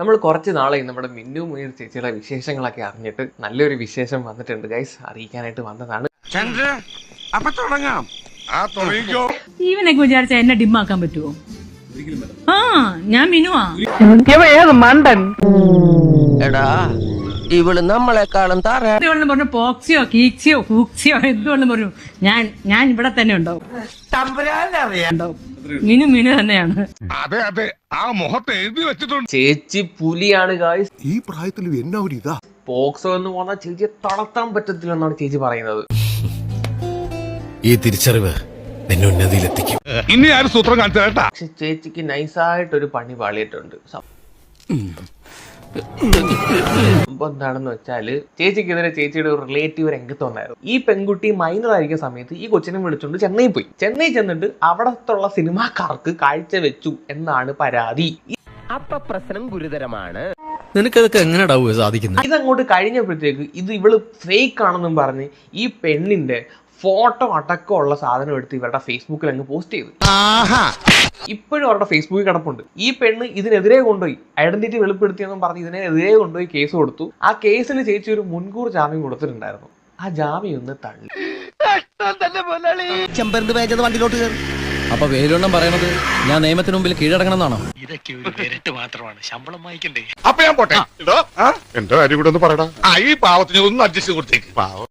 നമ്മൾ കുറച്ച് നാളായി നമ്മുടെ മിന്നു മുനീർ ചേച്ചിയുടെ വിശേഷങ്ങളൊക്കെ അറിഞ്ഞിട്ട് നല്ലൊരു വിശേഷം വന്നിട്ടുണ്ട്. ഗൈസ് അറിയിക്കാനായിട്ട് വന്നതാണ്. ചന്ദ്ര അപ്പൊ തുടങ്ങാം. ആ തുടങ്ങിക്കോ. ഇവനൊക്കെ വിചാരിച്ച എന്നെ ഡിമ്മാക്കാൻ പറ്റുമോ ആ ഞാൻ മിനുവാ. മണ്ടൻ. എടാ ഇവൾ നമ്മളെക്കാളും തറ. എന്തുകൊണ്ടും പറഞ്ഞു പോക്സിയോ കീക്സിയോ ഹൂക്സിയോ എന്തുകൊണ്ടും പറഞ്ഞു ഞാൻ ഞാൻ ഇവിടെ തന്നെ ഉണ്ടാവും. ഉണ്ടാവും. മിനു മിനു തന്നെയാണ്. അതെ അതെ. ആ മുഖത്ത് എഴുതി വെച്ചിട്ടുണ്ട്. ചേച്ചി പുലിയാണ് ഗൈസ് ഈ പ്രായത്തിൽ എന്നാ ഒരു ഇതാ? പോക്സോ എന്ന് പറഞ്ഞാൽ ചേച്ചിയെ തളർത്താൻ പറ്റത്തില്ല എന്നാണ് ചേച്ചി പറയുന്നത്. ഈ തിരിച്ചറിവ് നിന്നെ ഉന്നതിയിലെത്തിക്കും. ഇനി ആരും സൂത്രം കാണിച്ചു ചേച്ചിക്ക് നൈസായിട്ടൊരു പണി പാളിയിട്ടുണ്ട്. സംഭവം എന്താണെന്ന് വെച്ചാൽ ചേച്ചിക്കെതിരെ ചേച്ചിയുടെ ഒരു റിലേറ്റീവ് രംഗത്ത് വന്നായിരുന്നു. ഈ പെൺകുട്ടി മൈനർ ആയിരിക്കുന്ന സമയത്ത് ഈ കൊച്ചിനെ വിളിച്ചുകൊണ്ട് ചെന്നൈ പോയി. ചെന്നൈ ചെന്നിട്ട് അവിടത്തുള്ള സിനിമാക്കാർക്ക് കാഴ്ച വെച്ചു എന്നാണ് പരാതി. അപ്പൊ പ്രശ്നം ഗുരുതരമാണ്. നിനക്കതൊക്കെ സാധിക്കുന്നു? സാധിക്കുന്നത് ഇതങ്ങോട്ട് കഴിഞ്ഞപ്പോഴത്തേക്ക് ഇത് ഇവൾ ഫേക്ക് ആണെന്നും പറഞ്ഞ് ഈ പെണ്ണിന്റെ ഫോട്ടോ അടക്കമുള്ള സാധനം എടുത്ത് ഇവരുടെ ഫേസ്ബുക്കിൽ അങ്ങ് പോസ്റ്റ് ചെയ്തു. ഇപ്പോഴും അവരുടെ ഫേസ്ബുക്കിൽ കിടപ്പുണ്ട്. ഈ പെണ്ണ് ഇതിനെതിരെ കൊണ്ടുപോയി. ഐഡന്റിറ്റി വെളിപ്പെടുത്തിയെന്നും പറഞ്ഞ് ഇതിനെതിരെ കൊണ്ടുപോയി കേസ് കൊടുത്തു. ആ കേസിൽ ചേച്ചി ഒരു മുൻകൂർ ജാമ്യം കൊടുത്തിട്ടുണ്ടായിരുന്നു. ആ ജാമ്യം ഒന്ന് തള്ളി. ചെമ്പരന്ത് വേഗത വണ്ടിയിലോട്ട് കയറി. അപ്പൊ വേലുണ്ണം പറയുന്നത് ഞാൻ നിയമത്തിന് മുമ്പിൽ കീഴടങ്ങണം എന്നാണോ ഇതൊക്കെ ഒരു വിരട്ട് മാത്രമാണ്. ശമ്പളം വാങ്ങിക്കണ്ടേ? അപ്പൊ ഞാൻ പോട്ടെ. എന്തോ എന്റെ കാര്യം കൂടെ ഒന്ന് പറയടാ. ആ ഈ പാവത്തിന് ഒന്ന് അഡ്ജസ്റ്റ് കൊടുത്തേക്ക്. പാവം.